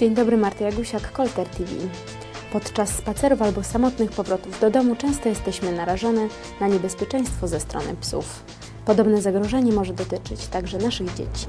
Dzień dobry, Marta Jagusiak, Kolter TV. Podczas spacerów albo samotnych powrotów do domu często jesteśmy narażone na niebezpieczeństwo ze strony psów. Podobne zagrożenie może dotyczyć także naszych dzieci.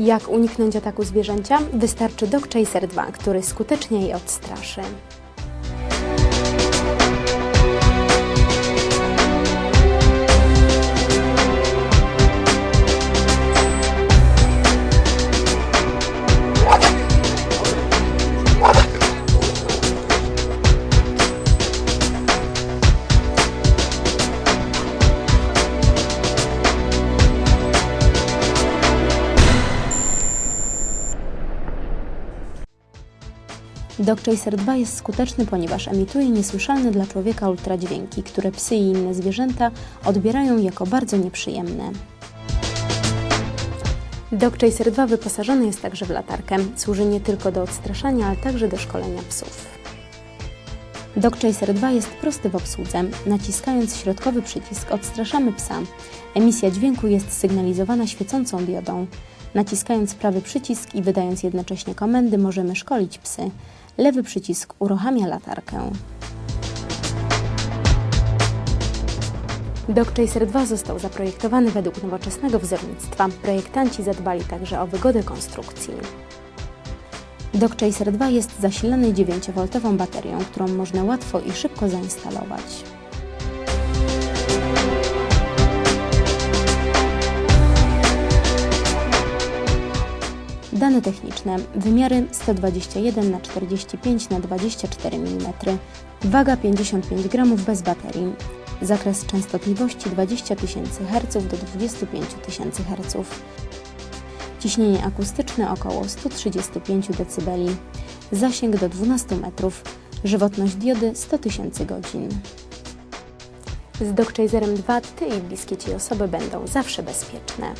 Jak uniknąć ataku zwierzęcia? Wystarczy Dog Chaser 2, który skutecznie je odstraszy. Dog Chaser 2 jest skuteczny, ponieważ emituje niesłyszalne dla człowieka ultradźwięki, które psy i inne zwierzęta odbierają jako bardzo nieprzyjemne. Dog Chaser 2 wyposażony jest także w latarkę. Służy nie tylko do odstraszania, ale także do szkolenia psów. Dog Chaser 2 jest prosty w obsłudze. Naciskając środkowy przycisk odstraszamy psa. Emisja dźwięku jest sygnalizowana świecącą diodą. Naciskając prawy przycisk i wydając jednocześnie komendy możemy szkolić psy. Lewy przycisk uruchamia latarkę. Dog Chaser 2 został zaprojektowany według nowoczesnego wzornictwa. Projektanci zadbali także o wygodę konstrukcji. Dog Chaser 2 jest zasilany 9V baterią, którą można łatwo i szybko zainstalować. Dane techniczne. Wymiary 121 na 45 na 24 mm. Waga 55 g bez baterii. Zakres częstotliwości 20 000 Hz do 25 000 Hz. Ciśnienie akustyczne około 135 dB. Zasięg do 12 metrów. Żywotność diody 100 000 godzin. Z Dog Chaserem 2 Ty i bliskie Ci osoby będą zawsze bezpieczne.